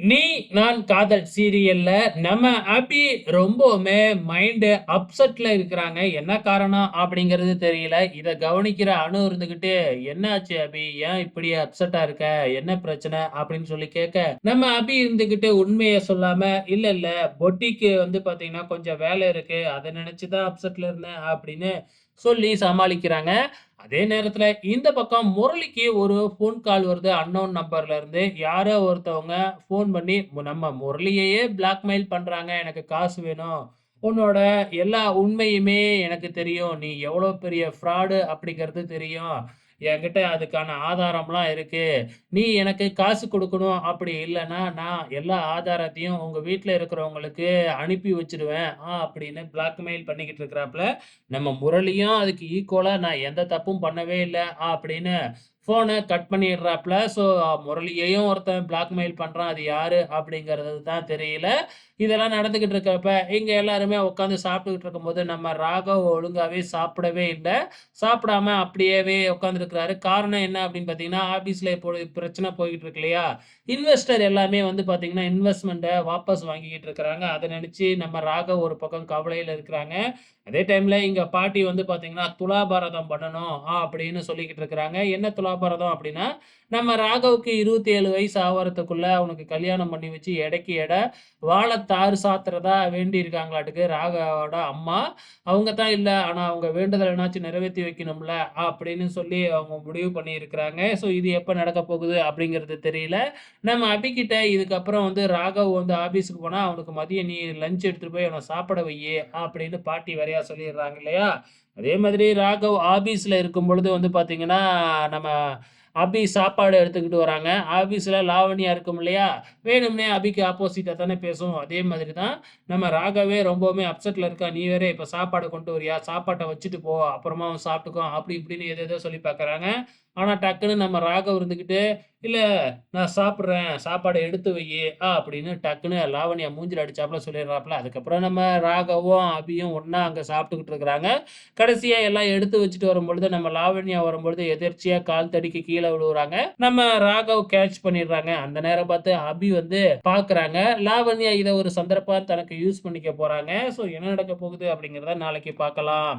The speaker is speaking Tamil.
நீ நான் காதல் சீரியல்ல நம்ம அபி ரொம்பவுமே மைண்டு அப்செட்ல இருக்கிறாங்க. என்ன காரணம் அப்படிங்கிறது தெரியல. இதை கவனிக்கிற அணு இருந்துகிட்டு, "என்னாச்சு அபி? ஏன் இப்படி அப்செட்டா இருக்க? என்ன பிரச்சனை?" அப்படின்னு சொல்லி கேட்க, நம்ம அபி இருந்துகிட்டு உண்மையை சொல்லாம, "இல்ல, இல்ல பொட்டிக்கு வந்து பார்த்தீங்கன்னா, கொஞ்சம் வேலை இருக்கு. அதை நினைச்சுதான் அப்செட்ல இருந்தேன்." அப்படின்னு சொல்லி சமாளிக்கிறாங்க. அதே நேரத்தில் இந்த பக்கம் முரளிக்கு ஒரு ஃபோன் கால் வருது அன்னோன் நம்பர்லேருந்து யாரோ ஒருத்தவங்க ஃபோன் பண்ணி, "மு- "நம்ம முரளியையே பிளாக்மெயில் பண்ணுறாங்க எனக்கு காசு வேணும். உன்னோட எல்லா உண்மையுமே எனக்கு தெரியும். நீ எவ்வளோ பெரிய ஃப்ராடு அப்படிங்கிறது தெரியும். என்கிட்ட அதுக்கான ஆதாரம்லாம் இருக்கு. நீ எனக்கு காசு கொடுக்கணும் அப்படி இல்லைன்னா நான் எல்லா ஆதாரத்தையும் உங்க வீட்டில் இருக்கிறவங்களுக்கு அனுப்பி வச்சிடுவேன் ஆ அப்படின்னு பிளாக்மெயில் பண்ணிக்கிட்டு இருக்கிறாப்புல நம்ம முரளியும் அதுக்கு ஈக்குவலாக நான் எந்த தப்பும் பண்ணவே இல்ல அப்படின்னு ஃபோனை கட் பண்ணிடுறாப்ல. ஸோ முரளியையும் ஒருத்தன் பிளாக்மெயில் பண்ணுறான் அது யாரு அப்படிங்கிறது தான் தெரியல. இதெல்லாம் நடந்துக்கிட்டு இருக்கப்ப, இங்கே எல்லாருமே உட்காந்து சாப்பிட்டுக்கிட்டு இருக்கும்போது, நம்ம ராகவ் ஒழுங்காவே சாப்பிடவே இல்லை சாப்பிடாம அப்படியேவே உட்காந்துருக்கிறாரு காரணம் என்ன அப்படின்னு பார்த்தீங்கன்னா, ஆபீஸ்ல இப்போ பிரச்சனை போய்கிட்டு இருக்கு இல்லையா? இன்வெஸ்டர் எல்லாமே வந்து பார்த்தீங்கன்னா, இன்வெஸ்ட்மெண்ட்டை வாபஸ் வாங்கிக்கிட்டு இருக்கிறாங்க. அதை நினச்சி நம்ம ராகவ் ஒரு பக்கம் கவலையில் இருக்கிறாங்க. அதே டைம்ல இங்கே பாட்டி வந்து பார்த்தீங்கன்னா, துலாபாரதம் பண்ணணும் அப்படின்னு சொல்லிக்கிட்டு இருக்கிறாங்க. என்ன போகிறதும் அப்படின்னா, நம்ம ராகவுக்கு 27 வயசு ஆவறதுக்குள்ள அவனுக்கு கல்யாணம் பண்ணி வச்சு எடைக்கு எடை வாழைத்தாறு சாத்துறதா வேண்டியிருக்காங்களாட்டுக்கு ராகவோட அம்மா. அவங்க தான் இல்லை ஆனால் அவங்க வேண்டுதல் என்னாச்சும் நிறைவேற்றி வைக்கணும்ல அப்படின்னு சொல்லி அவங்க முடிவு பண்ணியிருக்கிறாங்க. ஸோ இது எப்போ நடக்கப் போகுது அப்படிங்கிறது தெரியல. நம்ம அபிக்கிட்ட இதுக்கப்புறம் வந்து ராகவ் வந்து ஆஃபீஸுக்கு போனால் "அவனுக்கு மதியம் நீ லஞ்ச் எடுத்துகிட்டு போய் அவனை சாப்பிட வையே அப்படின்னு பாட்டி வரையா சொல்லிடுறாங்க இல்லையா? அதே மாதிரி ராகவ் இருக்கும் பொழுது வந்து பார்த்தீங்கன்னா, நம்ம அபி சாப்பாடு எடுத்துக்கிட்டு வராங்க. ஆபீஸில் லாவணியாக இருக்கும் இல்லையா? வேணும்னே அபிக்கு ஆப்போசிட்டாக தானே பேசும். அதே மாதிரி தான் நம்ம ராகவே ரொம்பவுமே அப்செட்டில் இருக்கா "நீ வேற இப்போ சாப்பாடு கொண்டு வரியா? சாப்பாட்டை வச்சுட்டு போ. அப்புறமா அவன் அப்படி இப்படின்னு எதோ சொல்லி பார்க்குறாங்க. ஆனால் டக்குன்னு நம்ம ராகவ் இருந்துக்கிட்டு இல்லை நான் சாப்பிட்றேன் சாப்பாடை எடுத்து வை ஆ அப்படின்னு டக்குன்னு லாவணியா மூஞ்சில் அடிச்சாப்புல சொல்லிடுறாப்புல. அதுக்கப்புறம் நம்ம ராகவும், அபியும் ஒன்றா அங்கே சாப்பிட்டுக்கிட்டு இருக்கிறாங்க. கடைசியாக எல்லாம் எடுத்து வச்சுட்டு வரும்பொழுது, நம்ம லாவண்யா வரும்பொழுது எதிர்ச்சியாக கால் தடிக்கு கீழே விழுவுறாங்க. நம்ம ராகவ் கேட்ச் பண்ணிடுறாங்க. அந்த நேரம் பார்த்து அபி வந்து பார்க்குறாங்க. லாவண்யா இதை ஒரு சந்தர்ப்பம் தனக்கு யூஸ் பண்ணிக்க போகிறாங்க ஸோ என்ன நடக்கப் போகுது அப்படிங்கிறத நாளைக்கு பார்க்கலாம்.